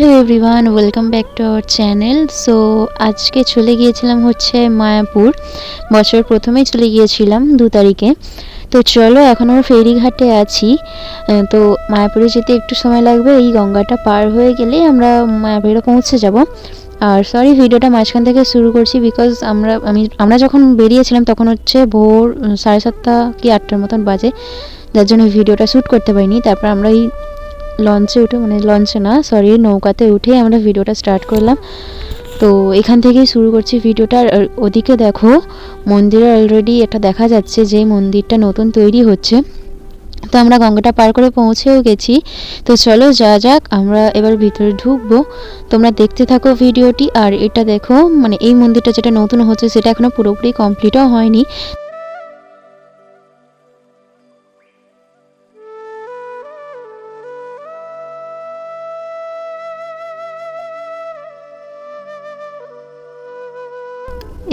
Hello everyone welcome back to our channel so আজকে চলে গিয়েছিলাম হচ্ছে মায়াপুর। বছর প্রথমেই চলে গিয়েছিলাম দু তারিখে। তো চলো, এখন আমরা ফেরিঘাটে আছি। তো মায়াপুরে যেতে একটু সময় লাগবে। এই গঙ্গাটা পার হয়ে গেলেই আমরা মায়াপুরে পৌঁছে যাব। আর সরি ভিডিওটা মাঝখান থেকে শুরু করছি বিকজ আমরা, আমি, আমরা যখন বেরিয়েছিলাম তখন হচ্ছে ভোর সাড়ে সাতটা কি আটটার মতন বাজে। যার জন্য ভিডিওটা শ্যুট করতে পারিনি। তারপর আমরা এই লঞ্চে উঠে মানে লঞ্চে না সরি নৌকাতে উঠে আমরা ভিডিওটা স্টার্ট করলাম। তো এখান থেকেই শুরু করছি ভিডিওটা। ওদিকে দেখো, মন্দিরে অলরেডি এটা দেখা যাচ্ছে যে মন্দিরটা নতুন তৈরি হচ্ছে। তো আমরা গঙ্গাটা পার করে পৌঁছেও গেছি। তো চলো যা যাক, আমরা এবার ভিতরে ঢুকবো। তোমরা দেখতে থাকো ভিডিওটি। আর এটা দেখো মানে এই মন্দিরটা যেটা নতুন হচ্ছে, সেটা এখনও পুরোপুরি কমপ্লিটও হয়নি।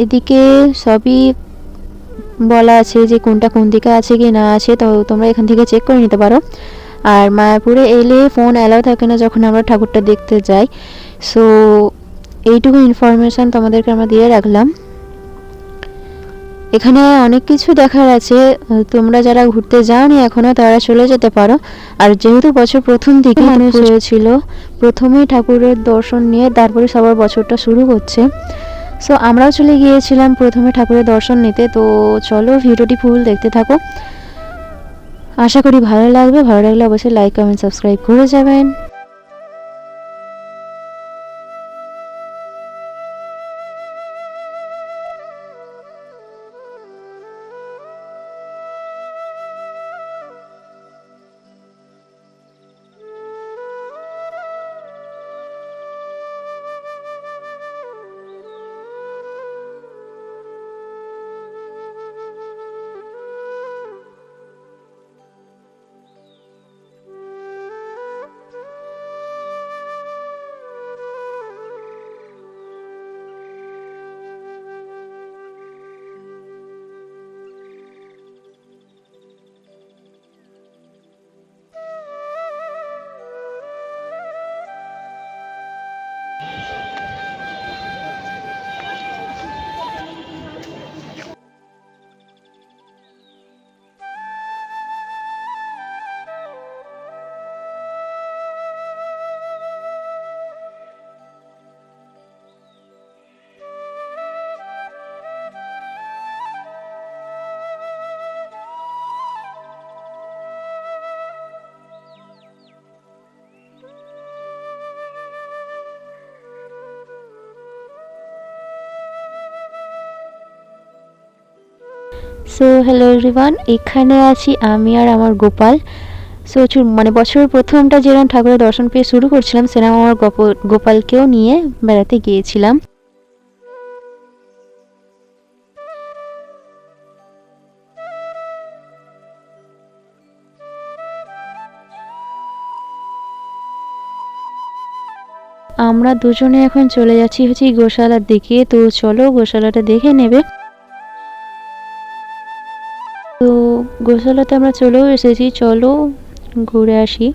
এদিকে সবই বলা আছে যে কোনটা কোন দিকে আছে কি না আছে, তো তোমরা এখান থেকে চেক করে নিতে পারো। আর মায়াপুরে এলে ফোন অ্যালাউ থাকে না যখন আমরা ঠাকুরটা দেখতে যাই। সো এইটুকু ইনফরমেশান তোমাদেরকে আমরা দিয়ে রাখলাম। এখানে অনেক কিছু দেখার আছে। তোমরা যারা ঘুরতে যাওনি এখনও, তারা চলে যেতে পারো। আর যেহেতু বছর প্রথম দিকে মানুষ হয়েছিল, প্রথমেই ঠাকুরের দর্শন নিয়ে তারপরে সবার বছরটা শুরু হচ্ছে। সো আমরাও চলে গিয়েছিলাম প্রথমে ঠাকুরের দর্শন নিতে। তো চলো ভিডিওটি ফুল দেখতে থাকো। আশা করি ভালো লাগবে। ভালো লাগলে অবশ্যই লাইক কমেন্ট সাবস্ক্রাইব করে যাবেন। সো হ্যালো এভরিওয়ান এখানে আছি আমি আর আমার গোপাল। সো মানে বছরের প্রথমটা যেরকম ঠাকুরের দর্শন পেয়ে শুরু করছিলাম সেরকম আমার গোপ- গোপালকেও নিয়ে বেড়াতে গিয়েছিলাম। আমরা দুজনে এখন চলে যাচ্ছি হচ্ছে গোশালার দিকে। তো চলো গোশালাটা দেখে নেবে। তো গোশালাতে আমরা চলেও এসেছি চলো ঘুরে আসি।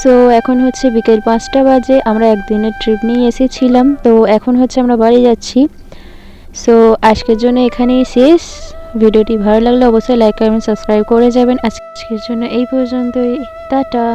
সো এখন হচ্ছে বিকেল পাঁচটা বাজে, আমরা একদিনের ট্রিপ নিয়ে এসেছিলাম। তো এখন হচ্ছে আমরা বাড়ি যাচ্ছি। সো আজকের জন্য এখানেই শেষ। ভিডিওটি ভালো লাগলে অবশ্যই লাইক এবং সাবস্ক্রাইব করে যাবেন। আজকের জন্য এই পর্যন্তই। টাটা।